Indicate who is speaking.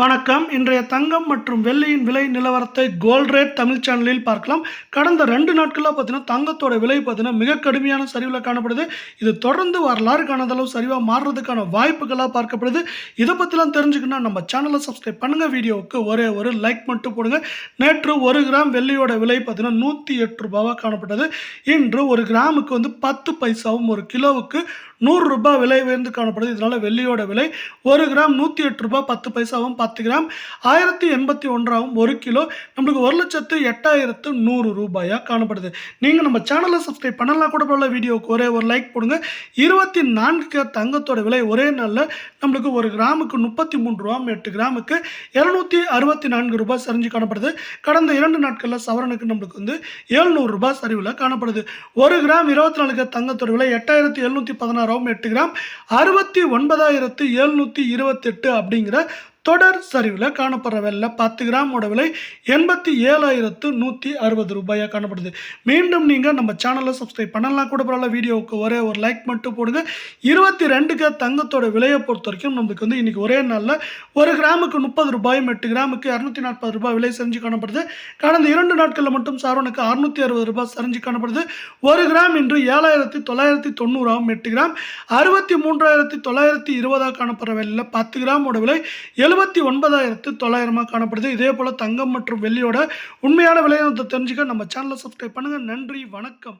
Speaker 1: வணக்கம். இன்றைய தங்கம் மற்றும் வெள்ளியின் விலை நிலவரத்தை கோல்ட் ரேட் தமிழ் சேனலில் பார்க்கலாம். கடந்த ரெண்டு நாட்களாக பார்த்தீங்கன்னா தங்கத்தோட விலை பார்த்தீங்கன்னா மிக கடுமையான சரிவில் காணப்படுது. இது தொடர்ந்து வரலாறு காணாத அளவு சரிவாக மாறுறதுக்கான வாய்ப்புகளாக பார்க்கப்படுது. இதை பற்றிலாம் தெரிஞ்சுக்கணும்னா நம்ம சேனலை சப்ஸ்கிரைப் பண்ணுங்கள் வீடியோவுக்கு ஒரே ஒரு லைக் மட்டும் போடுங்க. நேற்று ஒரு கிராம் வெள்ளியோட விலை பார்த்தீங்கன்னா நூற்றி எட்டு ரூபாவாக காணப்பட்டது. இன்று ஒரு கிராமுக்கு வந்து பத்து பைசாவும் ஒரு கிலோவுக்கு நூறுரூபா விலை உயர்ந்து காணப்படுது. இதனால் வெள்ளியோட விலை ஒரு கிராம் நூற்றி எட்டு ரூபாய் பத்து பைசாவும் பத்து கிராம் ஆயிரத்தி எண்பத்தி ஒன்றாவும் ஒரு கிலோ. நம்மளுக்கு ஒரு லட்சத்து எட்டாயிரத்து நூறு ரூபாயாக காணப்படுது. நீங்கள் நம்ம சேனலை சப்ஸ்கிரைப் பண்ணலாம் கூட போல வீடியோவுக்கு ஒரே ஒரு லைக் போடுங்க இருபத்தி நான்கு தங்கத்தோட விலை ஒரே நாளில் நம்மளுக்கு ஒரு கிராமுக்கு முப்பத்தி மூணு ரூபா எட்டு கிராமுக்கு இரநூத்தி அறுபத்தி நான்கு ரூபாய் சரிஞ்சு காணப்படுது. கடந்த இரண்டு நாட்களில் சவரனுக்கு நம்மளுக்கு வந்து எழுநூறு ரூபாய் சரிவில் காணப்படுது. ஒரு கிராம் இருபத்தி நாலு தங்கத்தோட விலை எட்டாயிரத்தி எழுநூற்றி பதினாறாவும் எட்டு கிராம். அறுபத்தி ஒன்பதாயிரத்து எழுநூற்றி இருபத்தெட்டு அப்படிங்கிற தொடர் சரிவில் காணப்படுற விலையில் பத்து கிராமோட விலை எண்பத்தி ஏழாயிரத்து நூற்றி அறுபது ரூபாயாக காணப்படுது. மீண்டும் நீங்கள் நம்ம சேனலை சப்ஸ்கிரைப் பண்ணலாம். கூட பரவாயில்ல வீடியோவுக்கு ஒரே ஒரு லைக் மட்டும் போடுங்க. இருபத்தி ரெண்டுக்கு தங்கத்தோட விலையை பொறுத்த வரைக்கும் நம்மளுக்கு வந்து இன்றைக்கி ஒரே நாளில் ஒரு கிராமுக்கு முப்பது ரூபாயும் எட்டு கிராமுக்கு இரநூத்தி நாற்பது ரூபாய் விலை செஞ்சு காணப்படுது. கடந்த இரண்டு நாட்களில் மட்டும் சாரோனுக்கு அறுநூத்தி அறுபது ரூபாய் சரிஞ்சு காணப்படுது. ஒரு கிராம் இன்று ஏழாயிரத்தி தொள்ளாயிரத்தி தொண்ணூறாகவும் எட்டு கிராம். அறுபத்தி மூன்றாயிரத்தி தொள்ளாயிரத்தி இருபதாக காணப்படுற விலையில் பத்து கிராமோட விலை எழுபத்தி ஒன்பதாயிரத்து தொள்ளாயிரமாக காணப்படுது. இதே போல் தங்கம் மற்றும் வெள்ளியோட உண்மையான விலையை தெரிஞ்சுக்க நம்ம சேனலை சப்ஸ்கிரைப் பண்ணுங்கள் நன்றி வணக்கம்.